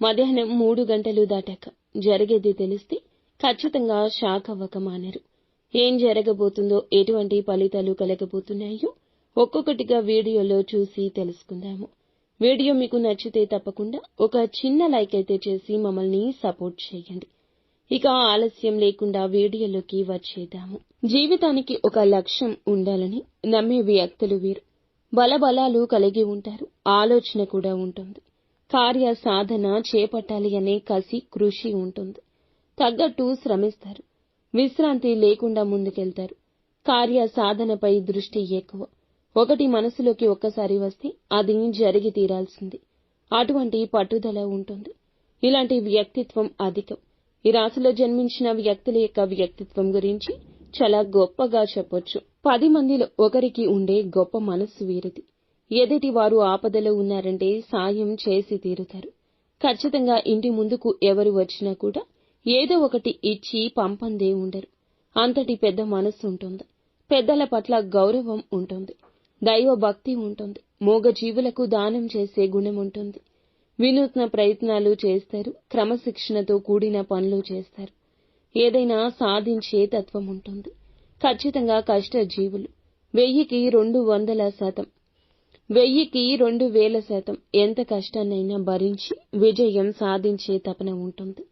మధ్యాహ్నం మూడు గంటలు దాటాక జరిగేది తెలిస్తే ఖచ్చితంగా షాక్ అవ్వక మానరు. ఏం జరగబోతుందో ఎటువంటి ఫలితాలు కలగబోతున్నాయో ఒక్కొక్కటిగా వీడియోలో చూసి తెలుసుకుందాము. వీడియో మీకు నచ్చితే తప్పకుండా ఒక చిన్న లైక్ అయితే చేసి మమ్మల్ని సపోర్ట్ చేయండి. ఇక ఆలస్యం లేకుండా వీడియోలోకి వచ్చేద్దాము. జీవితానికి ఒక లక్ష్యం ఉండాలని నమ్మే వ్యక్తులు వీరు. బలబలాలు కలిగి ఉంటారు ఆలోచన కూడా ఉంటుంది. కార్య సాధన చేపట్టాలి అనే కసి కృషి ఉంటుంది. తగ్గట్టు శ్రమిస్తారు. విశ్రాంతి లేకుండా ముందుకెళ్తారు. కార్య సాధనపై దృష్టి ఎక్కువ. ఒకటి మనసులోకి ఒక్కసారి వస్తే అది జరిగి తీరాల్సింది. అటువంటి పట్టుదల ఉంటుంది. ఇలాంటి వ్యక్తిత్వం అధికం. ఈ రాశిలో జన్మించిన వ్యక్తుల యొక్క వ్యక్తిత్వం గురించి చాలా గొప్పగా చెప్పొచ్చు. పది మందిలో ఒకరికి ఉండే గొప్ప మనస్సు వీరిది. ఎదుటివారు ఆపదలో ఉన్నారంటే సాయం చేసి తీరుతారు. ఖచ్చితంగా ఇంటి ముందుకు ఎవరు వచ్చినా కూడా ఏదో ఒకటి ఇచ్చి పంపందే ఉండరు. అంతటి పెద్ద మనస్సు ఉంటుంది. పెద్దల పట్ల గౌరవం ఉంటుంది. దైవ భక్తి ఉంటుంది. మూగ జీవులకు దానం చేసే గుణం ఉంటుంది. వినూత్న ప్రయత్నాలు చేస్తారు. క్రమశిక్షణతో కూడిన పనులు చేస్తారు. ఏదైనా సాధించే తత్వం ఉంటుంది. ఖచ్చితంగా కష్ట జీవులు వెయ్యికి రెండు వందల శాతం. వెయ్యికి రెండు వేల శాతం. ఎంత కష్టాన్నైనా భరించి విజయం సాధించే తపన ఉంటుంది.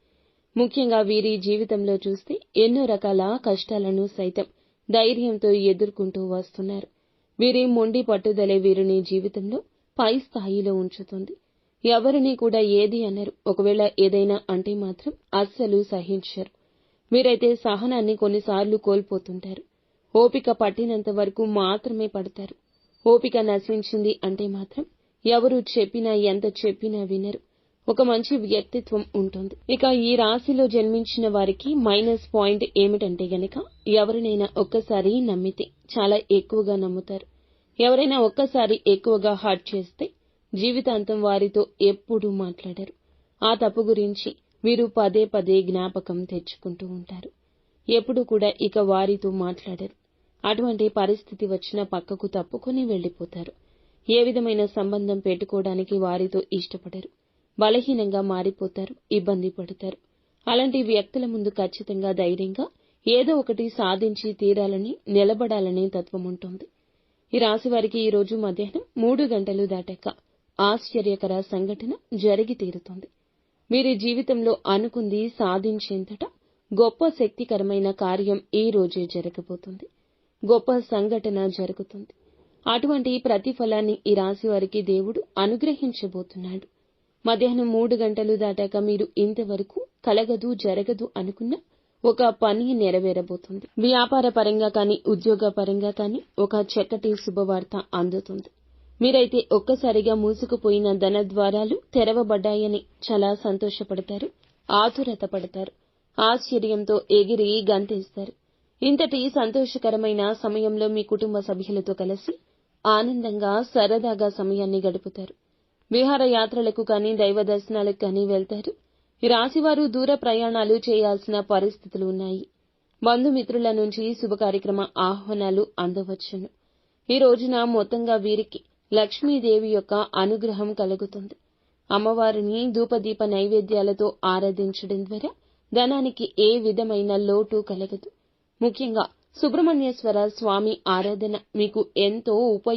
ముఖ్యంగా వీరి జీవితంలో చూస్తే ఎన్నో రకాల కష్టాలను సైతం ధైర్యంతో ఎదుర్కొంటూ వస్తున్నారు. వీరి మొండి పట్టుదలే వీరిని జీవితంలో పై స్థాయిలో ఉంచుతుంది. ఎవరిని కూడా ఏది అనరు. ఒకవేళ ఏదైనా అంటే మాత్రం అస్సలు సహించరు. వీరైతే సహనాన్ని కొన్నిసార్లు కోల్పోతుంటారు. ఓపిక పట్టినంత వరకు మాత్రమే పడతారు. ఓపిక నశించింది అంటే మాత్రం ఎవరు చెప్పినా ఎంత చెప్పినా వినరు. ఒక మంచి వ్యక్తిత్వం ఉంటుంది. ఇక ఈ రాశిలో జన్మించిన వారికి మైనస్ పాయింట్ ఏమిటంటే గనక ఎవరినైనా ఒక్కసారి నమ్మితే చాలా ఎక్కువగా నమ్ముతారు. ఎవరైనా ఒక్కసారి ఎక్కువగా హర్ట్ చేస్తే జీవితాంతం వారితో ఎప్పుడూ మాట్లాడరు. ఆ తప్పు గురించి వీరు పదే పదే జ్ఞాపకం తెచ్చుకుంటూ ఉంటారు. ఎప్పుడు కూడా ఇక వారితో మాట్లాడరు. అటువంటి పరిస్థితి వచ్చిన పక్కకు తప్పుకొని వెళ్ళిపోతారు ఏ విధమైన సంబంధం పెట్టుకోవడానికి వారితో ఇష్టపడరు. బలహీనంగా మారిపోతారు ఇబ్బంది పడతారు. అలాంటి వ్యక్తుల ముందు ఖచ్చితంగా ధైర్యంగా ఏదో ఒకటి సాధించి తీరాలని నిలబడాలనే తత్వం ఉంటుంది. ఈ రాశి వారికి ఈ రోజు మధ్యాహ్నం మూడు గంటలు దాటాక ఆశ్చర్యకర సంఘటన జరిగి తీరుతుంది. వీరి జీవితంలో అనుకుంది సాధించేంతట గొప్ప శక్తికరమైన కార్యం ఈ రోజే జరగబోతుంది. గొప్ప సంఘటన జరుగుతుంది. అటువంటి ప్రతిఫలాన్ని ఈ రాశి వారికి దేవుడు అనుగ్రహించబోతున్నాడు. మధ్యాహ్నం మూడు గంటలు దాటాక మీరు ఇంతవరకు కలగదు జరగదు అనుకున్న ఒక పని నెరవేరబోతుంది. వ్యాపార పరంగా కానీ ఉద్యోగ పరంగా కానీ ఒక చక్కటి శుభవార్త అందుతుంది. మీరైతే ఒక్కసారిగా మూసుకుపోయిన ధన ద్వారాలు తెరవబడ్డాయని చాలా సంతోషపడతారు ఆతురత పడతారు. ఆశ్చర్యంతో ఎగిరి గంతేస్తారు. ఇంతటి సంతోషకరమైన సమయంలో మీ కుటుంబ సభ్యులతో కలిసి ఆనందంగా సరదాగా సమయాన్ని గడుపుతారు. విహారయాత్రలకు కానీ దైవ దర్శనాలకు కానీ వెళ్తారు. రాశివారు దూర ప్రయాణాలు చేయాల్సిన పరిస్థితులు ఉన్నాయి. బంధుమిత్రుల నుంచి శుభ కార్యక్రమ ఆహ్వానాలు అందవచ్చును. ఈ రోజున మొత్తంగా వీరికి లక్ష్మీదేవి యొక్క అనుగ్రహం కలుగుతుంది. అమ్మవారిని ధూపదీప నైవేద్యాలతో ఆరాధించడం ద్వారా ధనానికి ఏ విధమైన లోటు కలగదు. ముఖ్యంగా సుబ్రహ్మణ్యేశ్వర స్వామి ఆరాధన మీకు ఎంతో ఉపయోగ